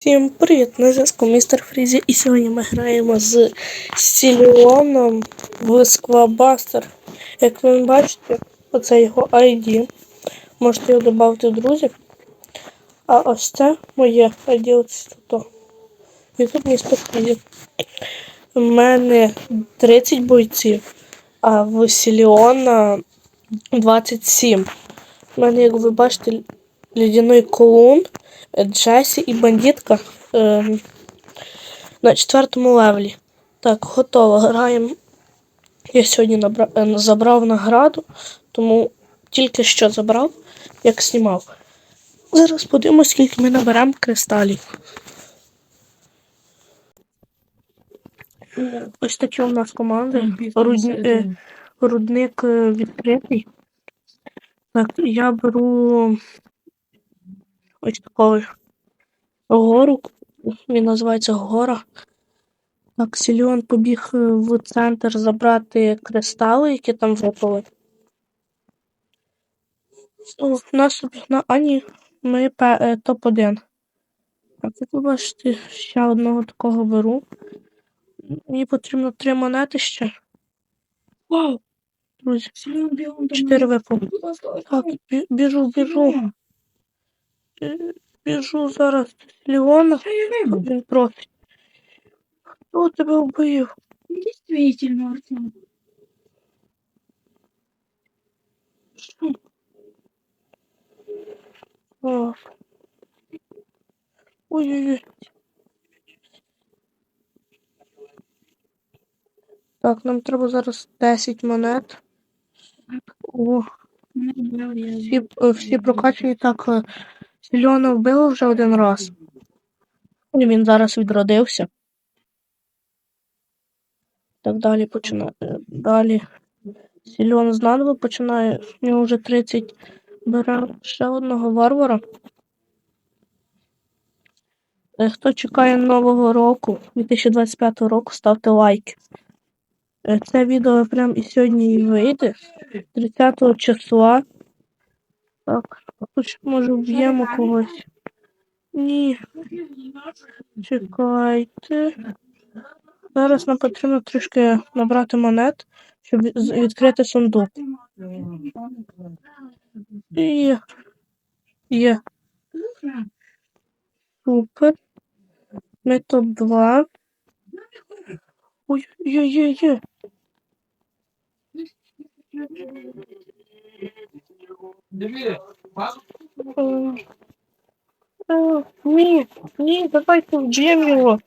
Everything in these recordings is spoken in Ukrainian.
Всім привіт! На зв'язку містер Фрізі, і сьогодні ми граємо з Сіліоном в Сквабастер. Як ви бачите, оце його ID. Можете його додати в друзі. А ось це моє ID ось тут. Ютуб містер Фрізі. У мене 30 бойців, а в Сіліона 27. У мене, як ви бачите, лідяний колун. Джесі і бандитка е, на четвертому левелі. Так, готово. Граємо. Я сьогодні набра... е, забрав награду, тому тільки що забрав, як знімав. Зараз подивимось, скільки ми наберемо кристалів. Ось такі у нас команди. Рудні... е, Рудник е, відкритий. Так, я беру ось такого гору. Він називається Гора. Так, Сільон побіг е, в центр забрати кристали, які там випали. О, у нас на Ані ми е, топ-1. Так, як ви бачите, ще одного такого беру. Мені потрібно три монети ще. Вау! Друзі, чотири випало. Так, біжу, біжу. Біжу зараз до Леона. Він профі. Хто тебе вбив? Действительно, Артем. Що? Так. Ой-ой-ой. Так, нам треба зараз 10 монет. О, всі, всі прокачані так. Сільона вбили вже один раз. І він зараз відродився. Так далі починає. Далі. Сільон знаново починає. В нього вже 30. Бере ще одного варвара. Е, Хто чекає нового року, 2025 року, ставте лайки. Е, Це відео прям і сьогодні і вийде. 30 числа. Так, хоч може вб'ємо когось. Ні, чекайте. Зараз нам потрібно трішки набрати монет, щоб відкрити сундук. Є. Є. Супер. Ми топ-2. Ой, є, є, є. Е, е, Ні, ні, давайте вб'ємо його.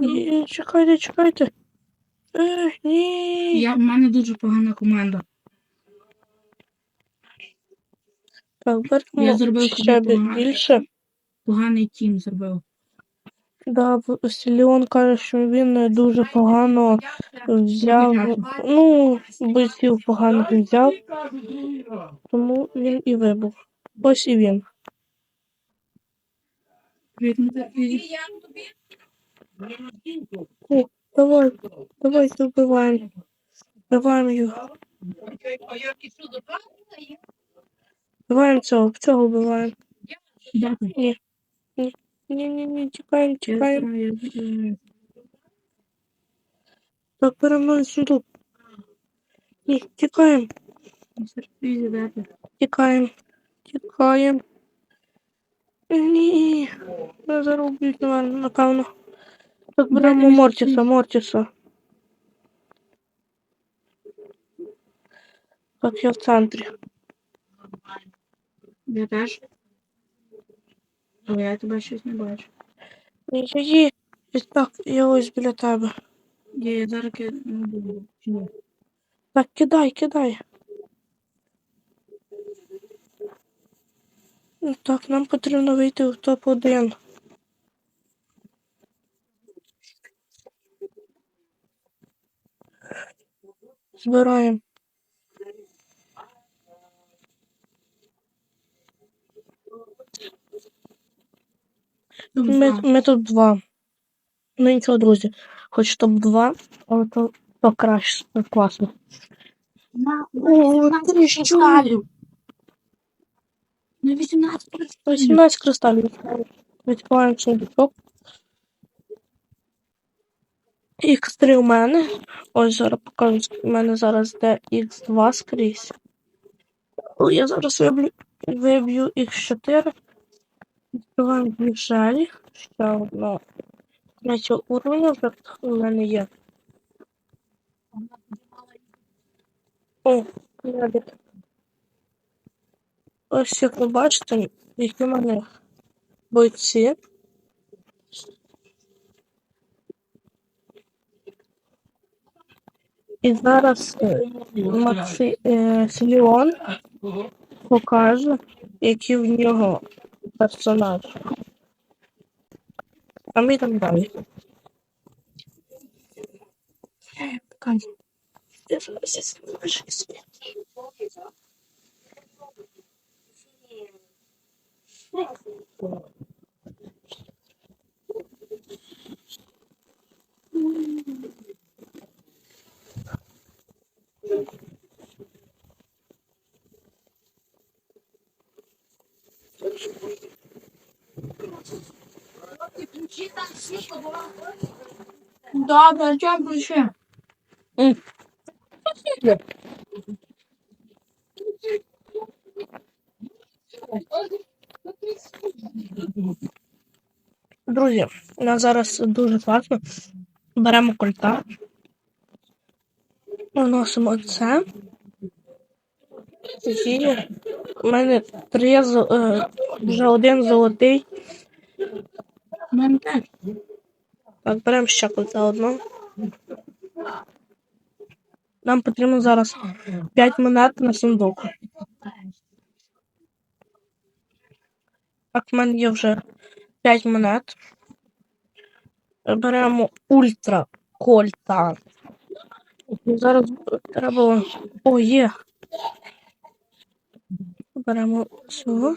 Ні, чекайте, чекайте. Е, ні. Я, в мене дуже погана команда. Так, Я зробив ще собі більше. Поганий тім зробив. Да, Сіліон каже, що він дуже погано взяв. Ну, бойців поганих взяв, тому він і вибух. Ось і він. О, давай, давайте вбиваємо. Вбиваємо його. Вбиваємо цього, цього вбиваємо. Ні, ні, тікаємо, тікаємо. Так, новий сундук. Ні, тікаємо, тікаємо, тікаємо. Ні, не зарубують на напевно. Так, беремо Далі Мортіса. Так, я в центрі. Я теж. Але я тебе щось не бачу. Я є. Так, я ось біля тебе. Я, я зараз ки- не буду. Так, кидай, кидай. Ну, Так, нам потрібно вийти в топ-1. Збираємо. Ми, ми тут два. Ну нічого, друзі. Хоч топ-2, але то, то краще, то класно. На, О, на, тріщу. кристалів. 18 18 кристалів. Відкриваємо сундучок. Х3 у мене. Ось зараз покажу, у мене зараз йде Х2 скрізь. Але я зараз виб'ю, виб'ю Х4. Відкриваємо дві. Ще одна. Третього уровня вже у мене є. О, глядик. Ось як ви бачите, які в мене бойці. І зараз е, Максі, е, покаже, який в нього персонаж. А ми там далі. Я зараз я знімаю щось. Добре, чим ключі? Друзі, у нас зараз дуже класно. Беремо кольта. Наносимо це. І у мене три е, вже один золотий. У мене теж. Так, беремо ще кольця одного. Нам потрібно зараз 5 монет на сундук. Так, в мене є вже 5 монет. Беремо ультра кольта. І Зараз треба. О, є. Беремо цього.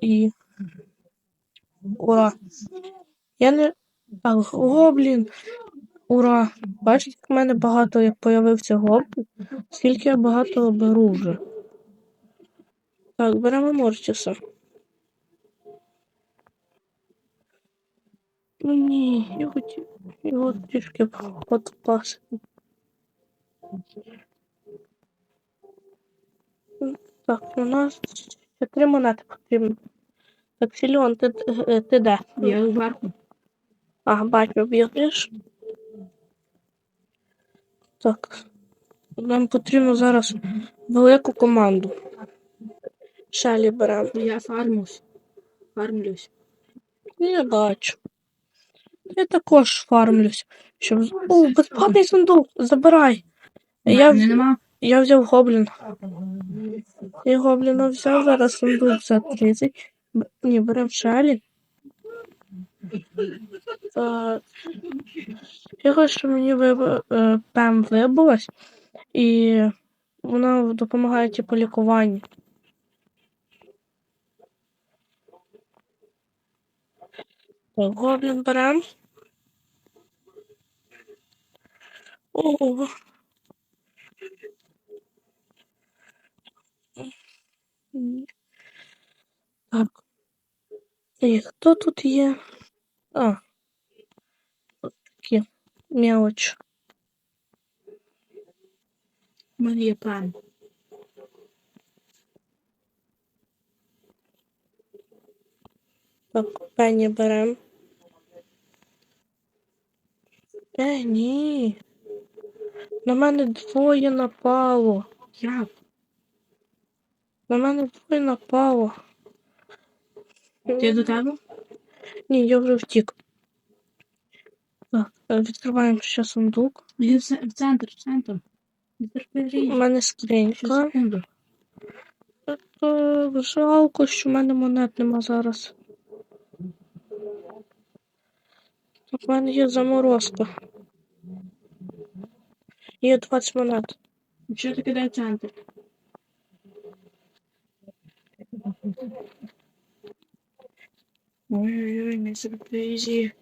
І. Ура! Я не. Так, гоблін. Ура! Бачите, як в мене багато як появився гоблін. Скільки я багато беру вже. Так, беремо Морчиса. Ну ні, я його трішки подпасити. Так, у нас ще три монети потрібно. Так, Сільон, ти, е, ти де? Я зверху. Ага, бачу, бігаєш. Так. Нам потрібно зараз велику команду. Шалі беремо. Я фармусь. Фармлюсь. Я бачу. Я також фармлюсь. Щоб... О, безплатний сундук! Забирай! Я, Мене в- нема. Я взяв гоблін. Я гобліна взяв зараз сундук за 30. Б- Ні, беремо шалі. Так. Я хочу, щоб мені виб... е, пем вибулась, і вона допомагає типу лікуванню. Так, гоблін берем. О. Ні. Так. І хто тут є? А. От такі. Мелоч. У мене є план. Так, пені берем. Е, ні. На мене двоє напало. Як? На мене двоє напало. Ти до тебе? Ні, я вже втік. Так, е, відкриваємо ще сундук. Я в центр, в центр. У мене скринька. секунду. Е, Жалко, що в мене монет нема зараз. У мене є заморозка. Є 20 монет. Що ти кидай центр? Ой-ой-ой, не сюрпризі.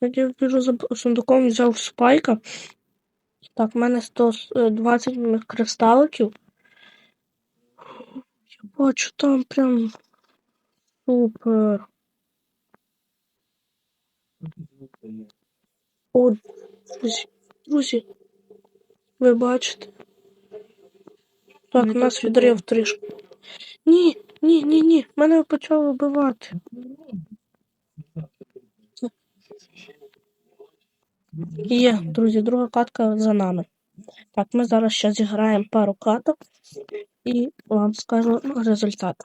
Я біжу за сундуком, взяв спайка. Так, в мене 120 кристаликів. Я бачу, там прям супер. О, друзі, друзі, ви бачите? Так, Ми нас відрив трішки. Ні, ні, ні, ні, мене почали вбивати. Є, друзі, друга катка за нами. Так, ми зараз ще зіграємо пару каток і вам скажу результат.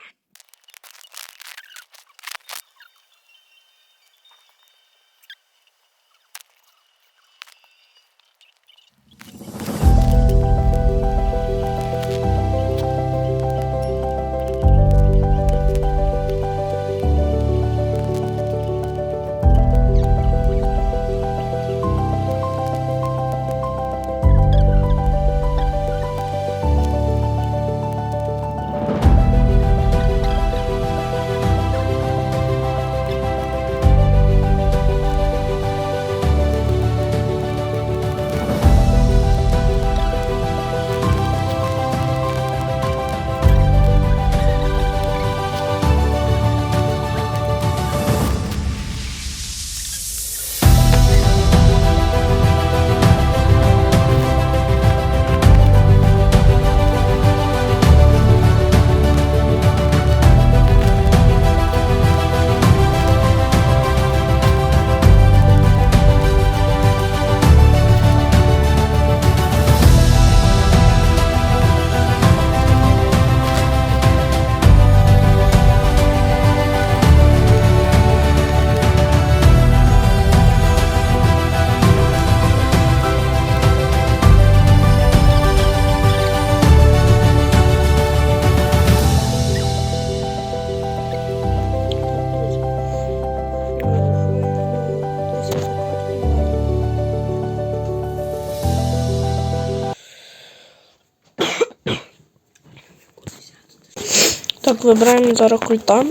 Вибираємо зараз культа.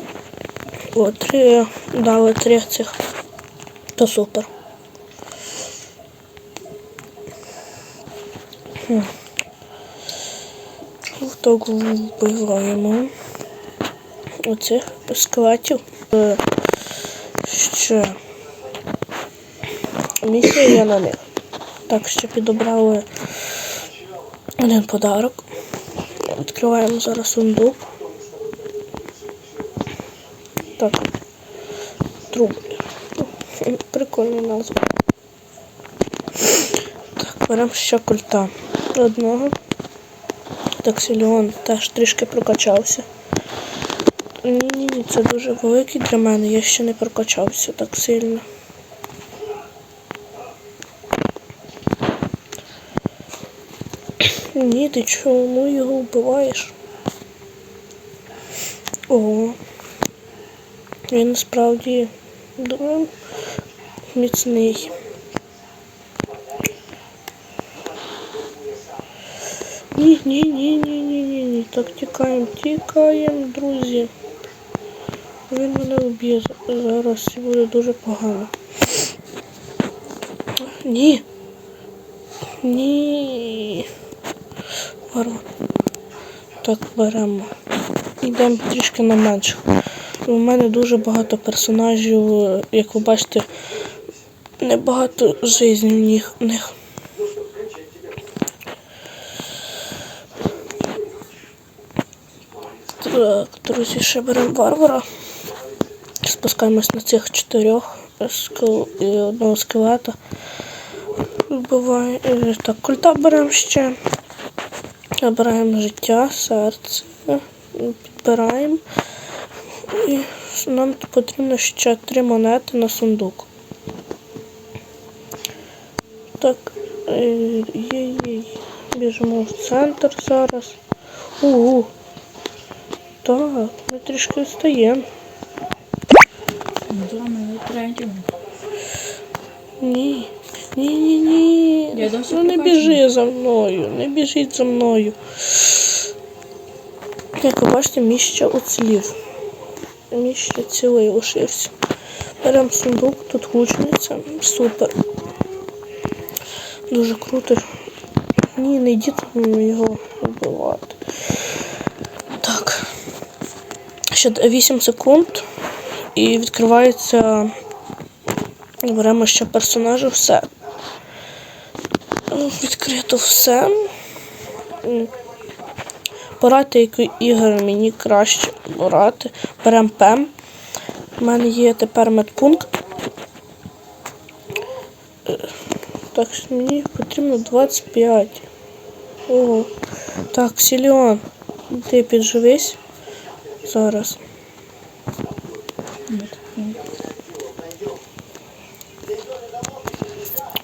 О, три, дали три цих. То супер. Так вбиваємо оцих скелетів. Е, Ще місія є на них. Так, ще підобрали один подарок. Відкриваємо зараз сундук. Так. Труби. Прикольна назва. Так, беремо ще культа. Одного. Так, Сіліон теж трішки прокачався. Ні-ні-ні, це дуже великий для мене. Я ще не прокачався так сильно. Ні, ти чому його вбиваєш? Ого. Він насправді дуже міцний. Ні, ні, ні, ні, ні, ні, ні. Так тікаємо, тікаємо, друзі. Він мене вб'є зараз і буде дуже погано. Ні. Ні. Варвар. Так, беремо. Йдемо трішки на менших. У мене дуже багато персонажів, е, як ви бачите, небагато життів в них- Так, друзі, ще беремо варвара. Спускаємось на цих чотирьох скел... і одного скелета. Вбиває. е, Так, культа беремо ще. Набираємо життя, серце. Підбираємо. І нам потрібно ще три монети на сундук. Так, е, є-є. Біжимо в центр зараз. Угу. Так, ми трішки встаємо. Ні. Ні, ні, ні. Ну не біжи за мною, не біжіть за мною. Як ви бачите, мій ще уцілів. Мій ще цілий лишився. Беремо сундук, тут гучниця. Супер. Дуже круто. Ні, не йдіть його вбивати. Так. Ще 8 секунд. І відкривається. Беремо ще персонажа, все. Відкрито все. М. Порадьте, який ігор мені краще брати. Беремо ПЕМ. У мене є тепер медпункт. Е, Так мені потрібно 25. Ого. Так, Сіліон, ти підживись зараз.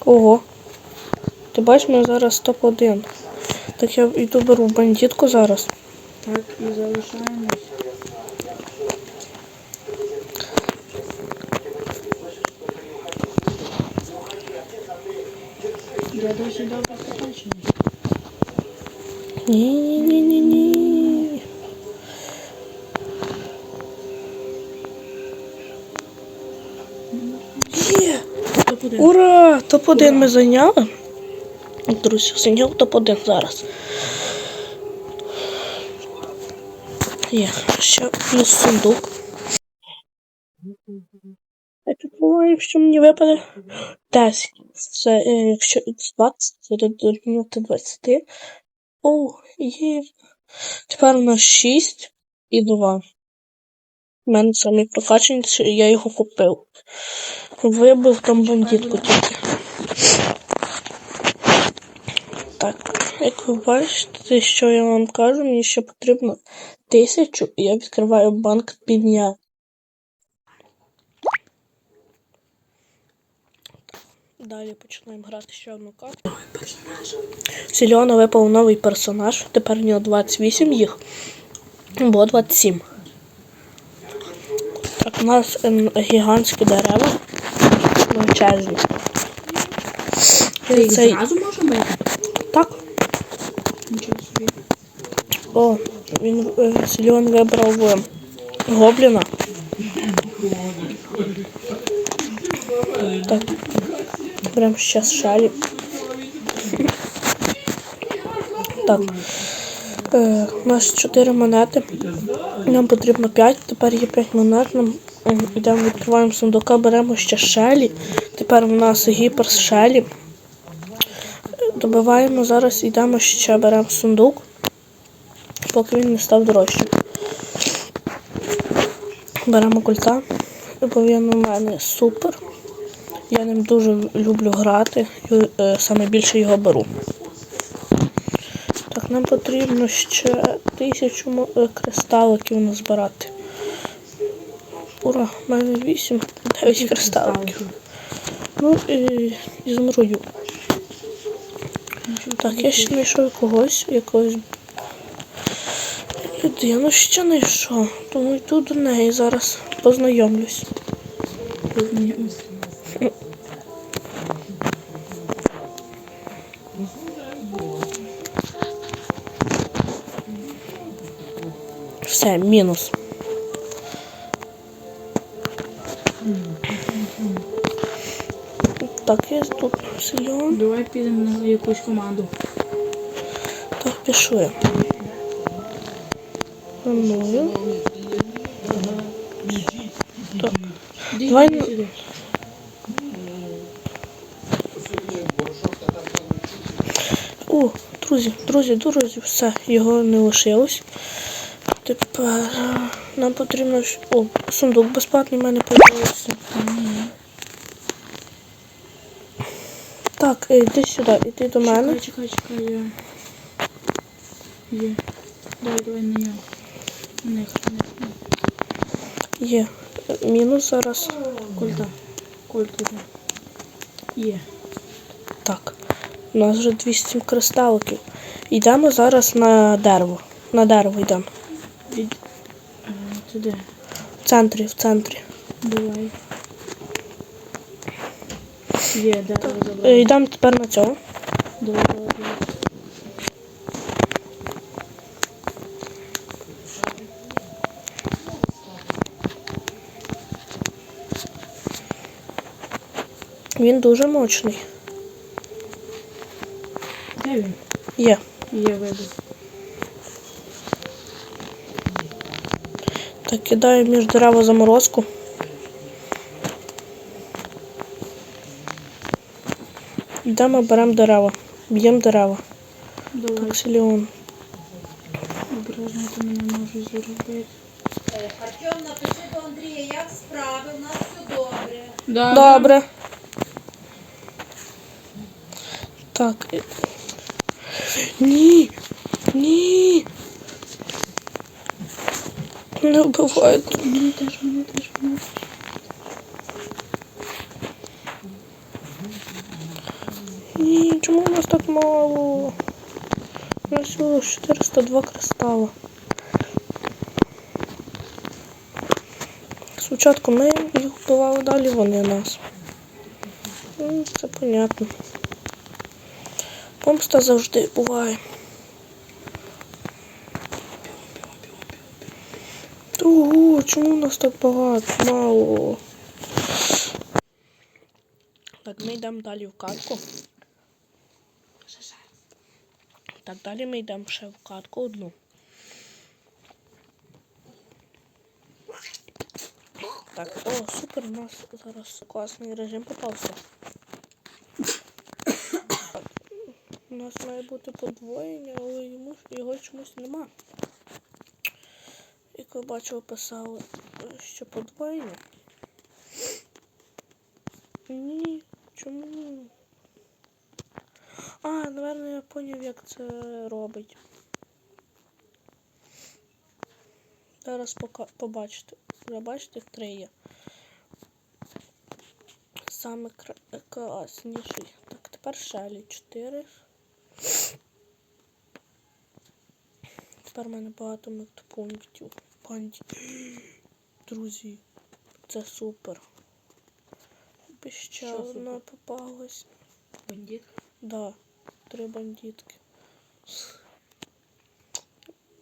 Ого. Ти бачиш, ми зараз топ-1. Так я йду беру бандитку зараз. Так, і залишаємось. Я досі добре побачений. Ні-ні-ні-ні. Є! Ура! Топ-1 ми зайняли. Друзі, зайняв топ-1 зараз. Є, ще плюс сундук. Я підпливаю, якщо мені випаде 10. Це е, якщо X20, це дорівнювати 20. О, є. Тепер у нас 6 і 2. У мене самі прокачані, я його купив. Вибив там бандитку тільки. Так, як ви бачите, що я вам кажу, мені ще потрібно тисячу, і я відкриваю банк підняв. Далі починаємо грати ще одну карту. Сільона випав новий персонаж. Тепер у нього 28 їх. Було 27. Так, у нас ем, гігантські дерева. Величезні. Ти їх цей... зразу можемо бити? Так. Нічого собі. О, він е, Сільон вибрав е, гобліна. Так. Прям зараз шалі. Так. Е, у нас 4 монети. Нам потрібно 5. Тепер є 5 монет. Нам е, йдемо, відкриваємо сундука, беремо ще шелі. Тепер у нас гіпер з шелі. Е, Добиваємо зараз, йдемо ще беремо сундук поки він не став дорожчим. Беремо культа, він у мене супер. Я ним дуже люблю грати, е, саме більше його беру. Так, нам потрібно ще тисячу е, кристаликів назбирати. Ура, в мене 8, 9 кристаликів. Ну і ізумрую. Так, я ще знайшов когось, якогось людину ще знайшов. Тому йду до неї зараз познайомлюсь. Все, мінус. Так, я тут сильон. Давай підемо на якусь команду. Так, пішли. Планую. Так. Давай. О, друзі, друзі, друзі, все, його не лишилось. Тепер е, нам потрібно. О, сундук безплатний в мене появився. Так, е, йди сюди, іди до мене. Чекай, чекай, чекай. Я... Є. Давай, давай на нього. На них, на них. Є. Е, Мінус зараз. Кольта. Кольт уже. Є. Так. У нас вже 200 кристаликів. Йдемо зараз на дерево. На дерево йдемо. Ід... Е, Туди. В центрі, в центрі. Давай. Є, дерево Е, забрали. Йдемо тепер на цього. Давай, давай, давай. Він дуже мощний. Де він? Є. Є вибух. Так, кидаю між дерева заморозку. Йдемо, беремо дерева. Б'ємо дерева. Давай. Так, Сіліон. Обережно ти мене можеш зробити. Артем, напиши до Андрія, як справи, у нас все добре. Добре. Так. е. Ні. Ні. Не вбивають. Мені теж, мені теж, мені теж. Ні, чому у нас так мало? У нас всього 402 кристала. Спочатку ми їх вбивали, далі вони нас. Ну, Це понятно. Помста завжди буває. Ого, чому у нас так багато? Мало. Так, ми йдемо далі в катку. Так, далі ми йдемо ще в катку одну. Так, о, супер, у нас зараз класний режим попався. У нас має бути подвоєння, але йому, його чомусь нема. Як ви бачили, писали, що подвоєння. Ні, чому? А, напевно, я поняв, як це робить. Зараз пока побачите. Ви бачите, три є. Саме кра- класніший. Так, тепер шелі 4. Тепер в мене багато медпунктів. Панді. Друзі, це супер. Ще одна попалась. Бандит. Да, три бандитки.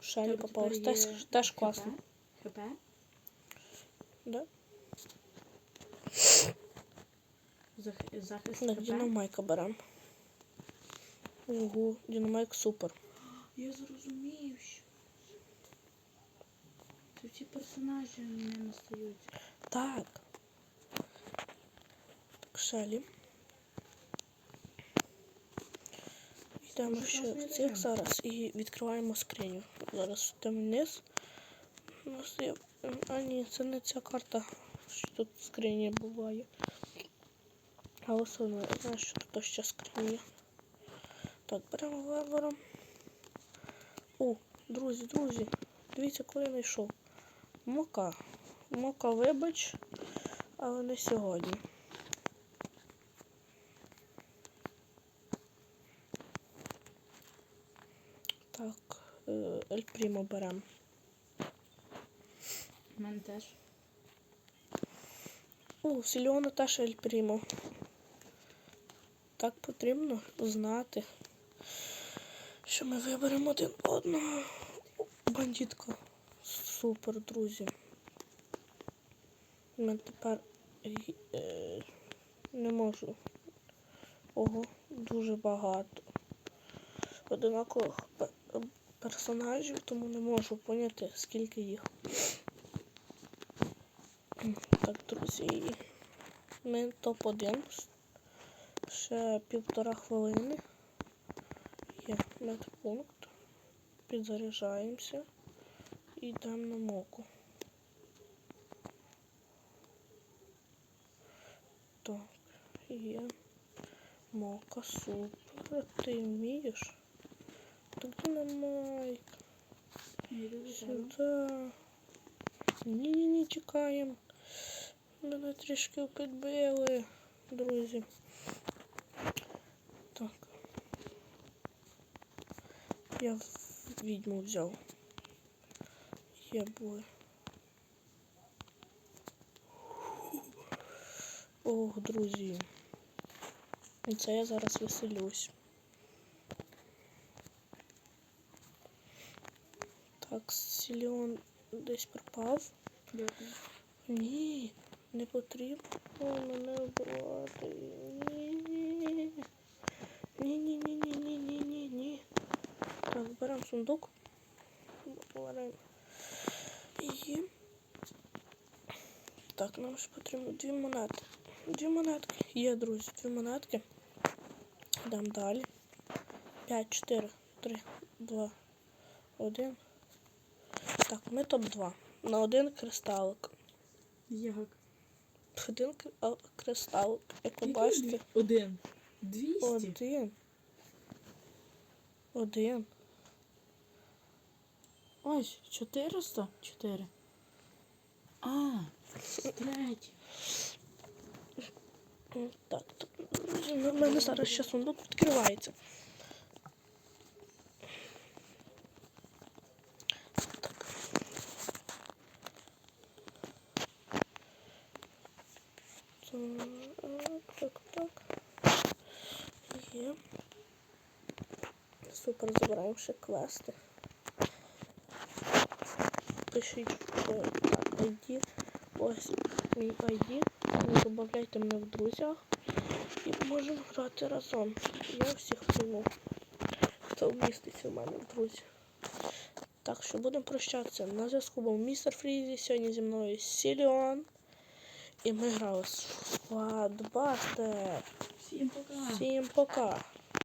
Шелі Тебе попалась. тепер Теж, є теж класно. ХП? Да? Зах- Захист Так, ХП? Дінамайка берем. Ого, Дінамайк супер. Я зрозумів, що. Це ці персонажі не настають. Так. Так, Шелі. Йдемо ще в цих зараз і відкриваємо скриню. Зараз йдемо вниз. Є. А ні, це не ця карта, що тут скрині буває. Все одно я знаю, що тут ще скриня. Так, беремо вибором. О, друзі, друзі, дивіться, коли я знайшов. Мока. Мока, вибач, але не сьогодні. Так, е, Ель Прімо беремо. У мене теж. О, Сільона теж Ель Прімо. Так потрібно знати, що ми виберемо один одного. Бандитка. Супер, друзі. Мене тепер е, не можу. Ого, дуже багато. Одинакових персонажів, тому не можу поняти, скільки їх. Так, друзі, ми топ-1. Ще півтора хвилини. Є медпункт. Підзаряджаємося і йдемо на моку. Так, є. Мока, супер. Ти вмієш? Динамайк. Я. Сюди. Ні-ні-ні, чекаємо. Мене трішки підбили, друзі. Так. Я відьму взяв. Є були. Ох, друзі. І це я зараз веселюсь. Так, Сіліон десь пропав. Дякую. Ні, не потрібно мене вбивати. Ні. Ні, ні, ні, ні, ні, ні, ні. сундук. Говоримо. І. Так, нам ж потрібно дві монети. Дві монетки. Є, друзі, дві монетки. Йдемо далі. 5, 4, 3, 2, 1. Так, ми топ-2. На один кристалик. Як? Один кр- кристалик. Як ви бачите, Один. Двісті. один. Один. Ось, 400? 4. А, третій. Так, ну, в мене зараз ще сундук відкривається. Так. Так, так, так. Є. Супер, забираємо ще квести. Пишіть е, так, ID. Ось мій ID. Додавайте мене в друзях. І можемо грати разом. Я всіх прийму. Хто вміститься в мене в друзі. Так що будемо прощатися. На зв'язку був містер Фрізі. Сьогодні зі мною Сіліон. І ми грали в Squad Buster. Всім пока. Всім пока.